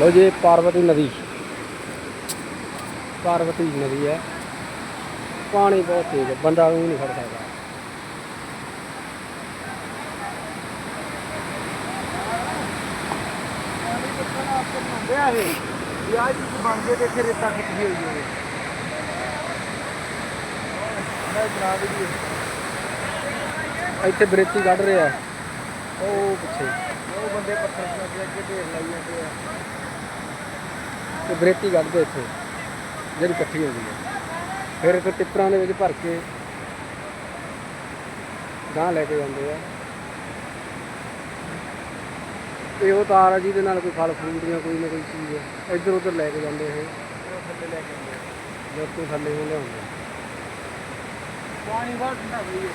ਲੋ ਜੀ, ਪਾਰਵਤੀ ਨਦੀ। ਪਾਰਵਤੀ ਨਦੀ ਹੈ। ਪਾਣੀ ਬਹੁਤ ਤੇਜ਼ ਹੈ, ਬੰਦਾ ਵੀ ਨਹੀਂ ਖੜ ਸਕਦਾ। ਵਿਆਹ ਜੀ ਬਣ ਕੇ ਤੇ ਇੱਥੇ ਰੇਤਾ ਖਿੱਚੀ ਹੋਈ ਹੋਵੇ ਮੈਂ ਜਰਾ ਦੀ ਇੱਥੇ ਬਰੇਤੀ ਕੱਢ ਰਿਹਾ। ਉਹ ਪਿੱਛੇ। ਉਹ ਬੰਦੇ ਪੱਥਰ ਲੱਗ ਢੇਰ ਲਾਈ ਜਾਂਦੇ ਆ ਤੇ ਬਰੇਤੀ ਕੱਢਦੇ ਇੱਥੇ ਜਿਹੜੀ ਇਕੱਠੀ ਹੁੰਦੀ ਹੈ। ਫਿਰ ਇੱਕ ਟਿੱਪਰਾਂ ਦੇ ਵਿੱਚ ਭਰ ਕੇ ਗਾਂ ਲੈ ਕੇ ਜਾਂਦੇ ਆ। ਇਹ ਉਹ ਤਾਰ ਆ ਜਿਹਦੇ ਨਾਲ ਕੋਈ ਫਲ ਫਰੂਟ ਜਾਂ ਕੋਈ ਨਾ ਕੋਈ ਚੀਜ਼ ਇੱਧਰ ਉੱਧਰ ਲੈ ਕੇ ਜਾਂਦੇ ਇਹ। ਉਹ ਥੱਲੇ ਲੈ ਕੇ ਆਉਂਦੇ ਆ। ਜਦ ਤੋਂ ਥੱਲੇ ਨੂੰ ਲਿਆਉਂਦੇ ਪਾਣੀ ਬਹੁਤ ਠੰਡਾ ਹੋਈ ਹੈ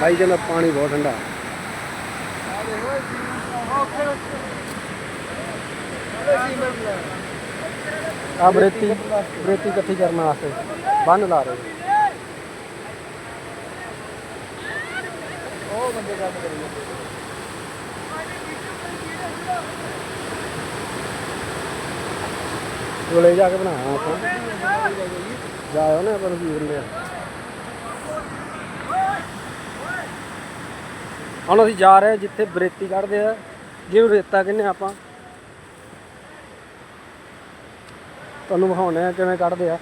ਭਾਈ ਕਹਿੰਦਾ ਪਾਣੀ ਬਹੁਤ ਠੰਡਾ। ਆ ਦੇਖੋ ਉਹ ਉੱਥੇ ਉਹ ਸੀਮੈਂਟ ਲੈ ਆ ਬਰੇਤੀ ਬਰੇਤੀ ਇਕੱਠੀ ਕਰਨ ਵਾਸਤੇ। ਬੰਨ ਲਾ ਰਹੇ। ਉਹ ਬੰਦੇ ਕੰਮ ਕਰੀ ਜਾਂਦੇ ਕੋਲੇ ਜਾ ਕੇ ਬਣਾਇਆ ਆਪਾਂ। ਜਾਇਓ ਨਾ ਆਪਾਂ ਨੂੰ ਵੀਰ ਨੇ ਹੁਣ ਅਸੀਂ ਜਾ ਰਹੇ ਹਾਂ ਜਿੱਥੇ ਬਰੇਤੀ ਕੱਢਦੇ ਆ ਜਿਹਨੂੰ ਰੇਤਾ ਕਹਿੰਦੇ ਆਪਾਂ। ਤੁਹਾਨੂੰ ਵਿਖਾਉਣੇ ਆ ਕਿਵੇਂ ਕੱਢਦੇ ਆ।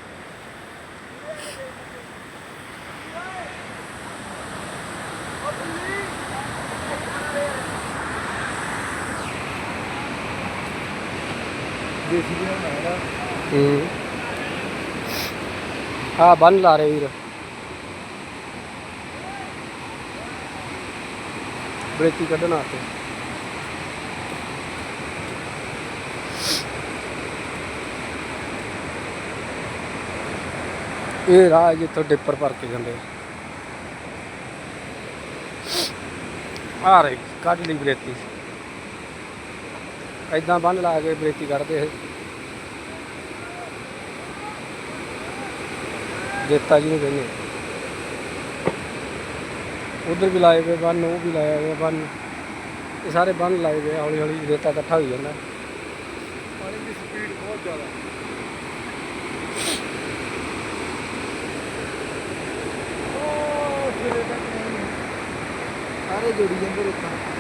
ਆ ਬੰਨ ਲਾ ਰਹੇ ਵੀਰ। ਬਰੇਤੀ ਕੱਢਣ ਵਾਸਤੇ। ਇਹ ਰਾਹ ਹੈ ਜਿੱਥੋਂ ਡਿੱਪਰ ਭਰ ਕੇ ਜਾਂਦੇ ਆ। ਆ ਰਹੀ ਕੱਢ ਲਈ ਬਰੇਤੀ ਐਦਾਂ ਬੰਨ ਲਾ ਕੇ ਬਰੇਤੀ ਕੱਢਦੇ ਇਹ। ਜੇਤਾ ਜੀ ਨੂੰ ਕਹਿੰਦੇ ਉਧਰ ਵੀ ਲਾਏ ਗਏ ਬੰਨ ਉਹ ਵੀ ਲਾਇਆ ਗਿਆ ਬੰਨ। ਇਹ ਸਾਰੇ ਬੰਨ ਲਾਏ ਗਏ ਹੌਲੀ ਹੌਲੀ ਰੇਤਾ ਇਕੱਠਾ ਹੋਈ ਜਾਂਦਾ। ਪਾਣੀ ਦੀ ਸਪੀਡ ਬਹੁਤ ਜ਼ਿਆਦਾ। ਸਾਰੇ ਜੋੜੀ ਜਾਂਦੇ ਰੇਤਾਂ।